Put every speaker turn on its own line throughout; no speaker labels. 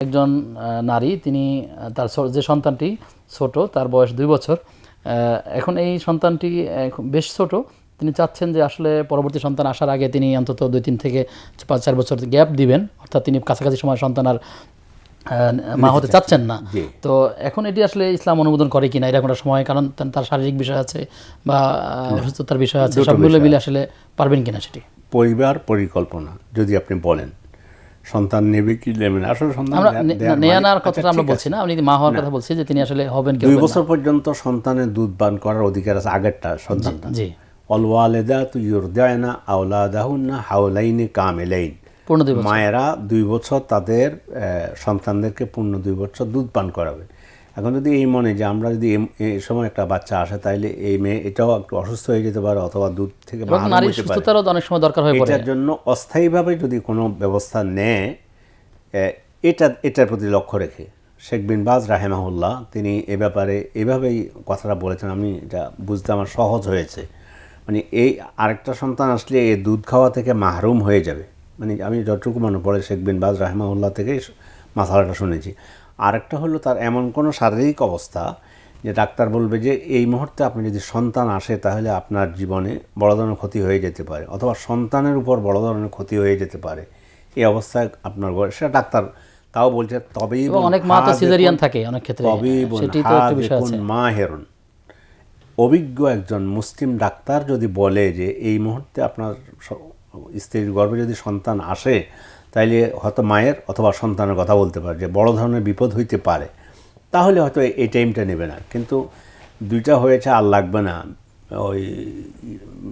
একজন নারী তিনি তার যে সন্তানটি ছোট তার বয়স দুই বছর এখন এই সন্তানটি বেশ ছোট। তিনি চাচ্ছেন যে আসলে পরবর্তী সন্তান আসার আগে তিনি অন্তত দুই তিন থেকে পাঁচ চার বছর গ্যাপ দিবেন অর্থাৎ তিনি কাছাকাছি সময় সন্তান আর মা হতে চাচ্ছেন না। তো এখন এটি আসলে ইসলাম অনুমোদন করে কিনা এরকম একটা সময় কারণ তার- শারীরিক বিষয় আছে বা অসুস্থতার বিষয় আছে সবগুলো মিলে আসলে পারবেন কিনা সেটি?
পরিবার পরিকল্পনা যদি আপনি বলেন। সন্তান নেবে কি নেবে না? আসলে সন্তান
নেয়া
মানে-
নেওয়ার
আচ্ছা,
কথাটা আমরা বলছি না। আপনি মা হওয়ার কথা বলছি যে তিনি আসলে হবেন
দুই বছর পর্যন্ত সন্তানের দুধ পান করার অধিকার আছে আগেরটা সন্তানটা
জি।
অলওয়ালেদা তু ইউরদায়না আওলাদাহুন্না হাওলাইনে কামেলাইন।
পূর্ণ দুই বছর।
মায়েরা দুই বছর তাদের সন্তানদেরকে পূর্ণ দুই বছর দুধ পান করাবে এখন যদি এই মনে যে আমরা যদি এম- এই সময় একটা বাচ্চা আসে তাইলে এই মেয়ে এটাও একটু অসুস্থ হয়ে যেতে পারে অথবা দুধ থেকে।
সুস্থতারও অনেক সময় দরকার হয়ে পড়ে।
এটার জন্য অস্থায়ীভাবে যদি কোনো ব্যবস্থা নেয় এটা এটার প্রতি লক্ষ্য রেখে। শেখ বিন বাজ রাহেমাহুল্লাহ তিনি এ ব্যাপারে এভাবেই কথাটা বলেছেন আমি এটা বুঝতে আমার সহজ হয়েছে। মানে এই আরেকটা সন্তান আসলে এই দুধ খাওয়া থেকে মাহরুম হয়ে যাবে। মানে আমি যতটুকু মনে পড়ে শেখ বিন বাজ রাহেমাহুল্লাহ থেকে মাসালাটা শুনেছি। আরেকটা হলো তার এমন কোনো শারীরিক অবস্থা যে ডাক্তার বলবে যে এই মুহূর্তে আপনি যদি সন্তান আসে তাহলে আপনার জীবনে বড় ধরনের ক্ষতি হয়ে যেতে পারে অথবা সন্তানের উপর বড় ধরনের ক্ষতি হয়ে যেতে পারে। এই অবস্থায় আপনার সেটা ডাক্তার তাও বলছে তবেই
অনেক মা তো সিজারিয়ান থাকে অনেক ক্ষেত্রে।
তবেই মা হেরুন। অভিজ্ঞ একজন মুসলিম ডাক্তার যদি বলে যে এই মুহূর্তে আপনার স্ত্রীর গর্ভে যদি সন্তান আসে তাইলে হয়তো মায়ের অথবা সন্তানের কথা বলতে পারে যে বড় ধরনের বিপদ হইতে পারে। তাহলে হয়তো এই টাইমটা নেবে না। কিন্তু দুইটা হয়েছে আর লাগবে না। ওই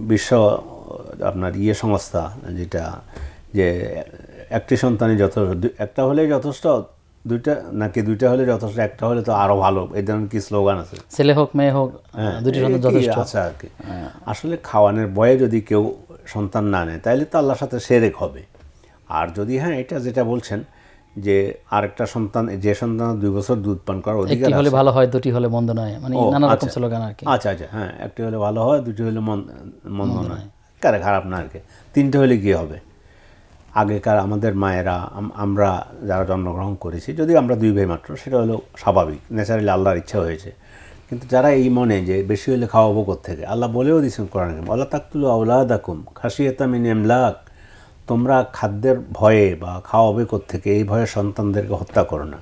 বিশ্ব আপনার ইয়ে সংস্থা যেটা যে একটি সন্তানই যথেষ্ট একটা হলেই যথেষ্ট দুইটা নাকি দুইটা হলে যথেষ্ট একটা হলে তো আরও ভালো। এই ধরনের কি স্লোগান আছে?
ছেলে হোক মেয়ে হোক দুটি সন্তান যথেষ্ট।
আছে আর কি। আসলে খাওয়ানোর বয়ে যদি কেউ সন্তান না নেয় তাহলে তো আল্লাহর সাথে সেরেক হবে। আর যদি হ্যাঁ এটা যেটা বলছেন যে আরেকটা সন্তান যে সন্তান দুই বছর দুধ পান করার অধিকার
হলে ভালো হয় দুটি হলে মন্দ নয় মানে নানা রকম স্লোগান আর কি।
আচ্ছা আচ্ছা হ্যাঁ একটি হলে ভালো হয় দুটি হলে মন- মন্দ নয়। কারে খারাপ না আর কি। তিনটে হলে কি হবে। আগেকার আমাদের মায়েরা আমরা যারা জন্মগ্রহণ করেছি যদি আমরা দুই ভাই মাত্র সেটা হলো স্বাভাবিক ন্যাচারালি আল্লাহর ইচ্ছা হয়েছে। কিন্তু যারা এই মনে যে বেশি হলে খাওয়াবো থেকে আল্লাহ বলেও দিয়েছেন কোরআন আল্লাহ তাকতুল আউলাদাকুম খাসিয়াতা মিন এমলাক তোমরা খাদ্যের ভয়ে বা খাওয়াবে থেকে এই ভয়ে সন্তানদেরকে হত্যা করো না।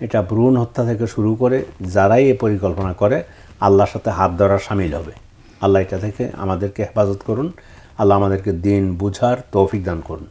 এটা ভ্রূণ হত্যা থেকে শুরু করে যারাই এই পরিকল্পনা করে, আল্লাহর সাথে হাত ধরার সামিল হবে। আল্লাহ এটা থেকে আমাদেরকে হেফাজত করুন। আল্লাহ আমাদেরকে দিন বুঝার তৌফিক দান করুন।